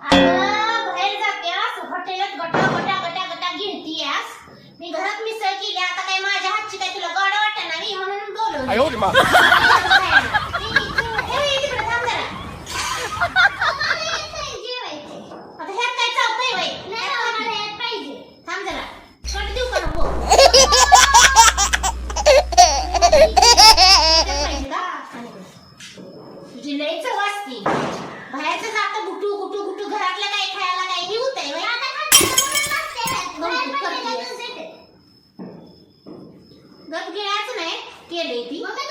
बाहेर जात्यास हॉटेलात गटा गटा गटा गटा गिळतीयास मी घरात मिसळ केली आता काय माझ्या हातची काय तुला गोड नाही म्हणून बोलवलं. तुझी लई चव असती. बाहेरचं जातं गुटू गुटू गुटू घरातलं काय खायला काय हे होतंय बाई. गप गिळायचं नाही केलंय ती तुला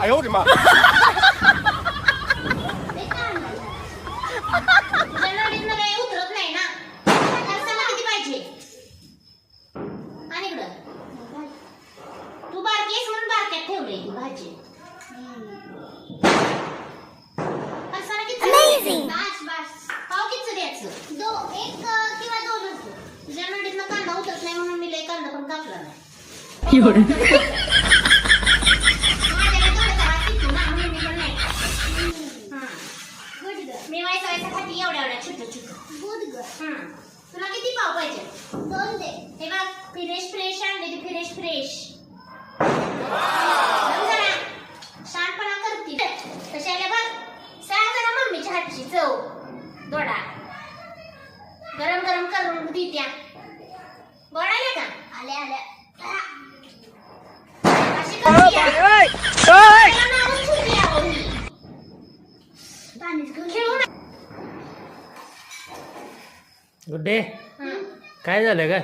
哎呦我的妈！ किती पाव किती द्यायचं तुझ्या नडीतनं कांदा उतरत नाही म्हणून मी लय कांदा पण कापला नाही. माझ्याकडे थोडं जरा किती ना म्हणून मी पण नाही हं. मी व्हायचं व्हायचं खाती एवढ्या एवढ्या छोटं छोटं. हं. तुला किती पाव पाहिजे? हे बघ फ्रेश फ्रेश आणले ते फ्रेश फ्रेश जरा शहाणपणा करते कशाला बघ सांग जरा मम्मीच्या हातची चव दोडा गरम गोड आल्या का? आल्या आल्या. अशी. गुड्डे हं. काय झालं का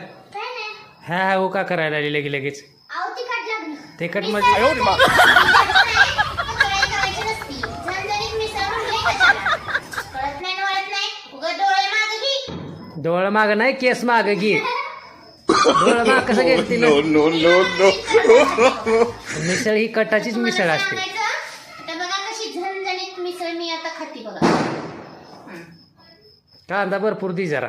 हा हा हो का करायला लागली लगे लगेच. तिखट म्हणजे 哎 डोळ माग नाही केस माग घे डोळ माग कसं no! मिसळ ही कटाचीच मिसळ असते आता बघा कशी झणझणीत मिसळ मी आता खाती बघा. कांदा भरपूर दे जरा.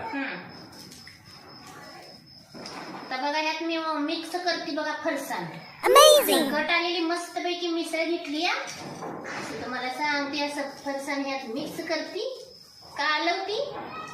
आता बघा यात मी मिक्स करते बघा फरसाण कट आलेली मस्त पैकी मिसळ घेतली या तुम्हाला सांगते असं फरसाण यात मिक्स करते कालवती हं.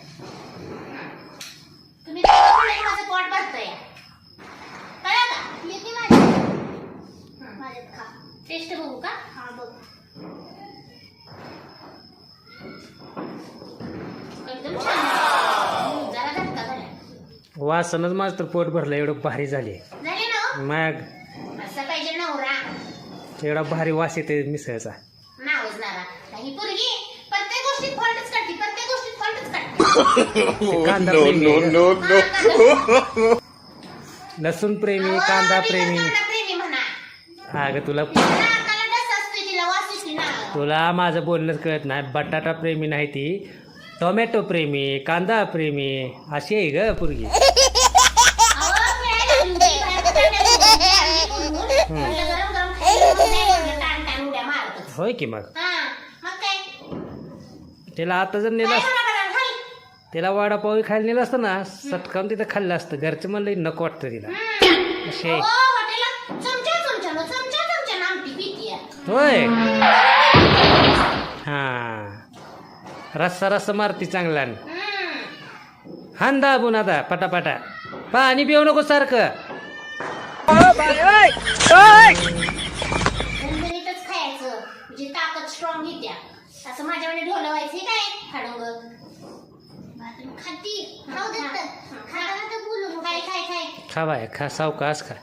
टेस्ट बघू का? एकदम छान आहे. जरा धक्का झाला वासनच माझं तर पोट भरलं एवढं भारी झाले. झाले ना हो? मग असं पाहिजे नवरा. एवढा भारी वास येते मिसळचा. नावच नारा ही पोरगी प्रत्येक गोष्टीत फॉल्टच काढते प्रत्येक गोष्टीत फॉल्टच काढते ते कांदा प्रेमी! हा, लसूण प्रेमी. कांदा प्रेमी. म्हणा अगं तुला तिला माझं बोलणंच कळत नाही. बटाटा प्रेमी नाही ती. टोमॅटो प्रेमी कांदा प्रेमी. अशी आहे ग पुरगी. होय की मग? हा? तिला आता जर नेलं. तिला वडापाव खायला नेलं असतं ना सटकावून तिथं खाल्लं असतं. घरचं म्हणलं नको वाटतं तिला. हम्म. होय. हा. रस्सा रस्सा मारती चांगला. हान दाबून आता पटापटा. पाणी पिऊ नको सारखं. झणझणीतच खायचं. म्हणजे ताकद स्ट्रॉंग येत्या असं माझ्याकडे ढोलं व्हायचं हे काय? खाडोंग खाती. खाऊ देत खाय खाय खाय. खा बाय खा सावकाश खा.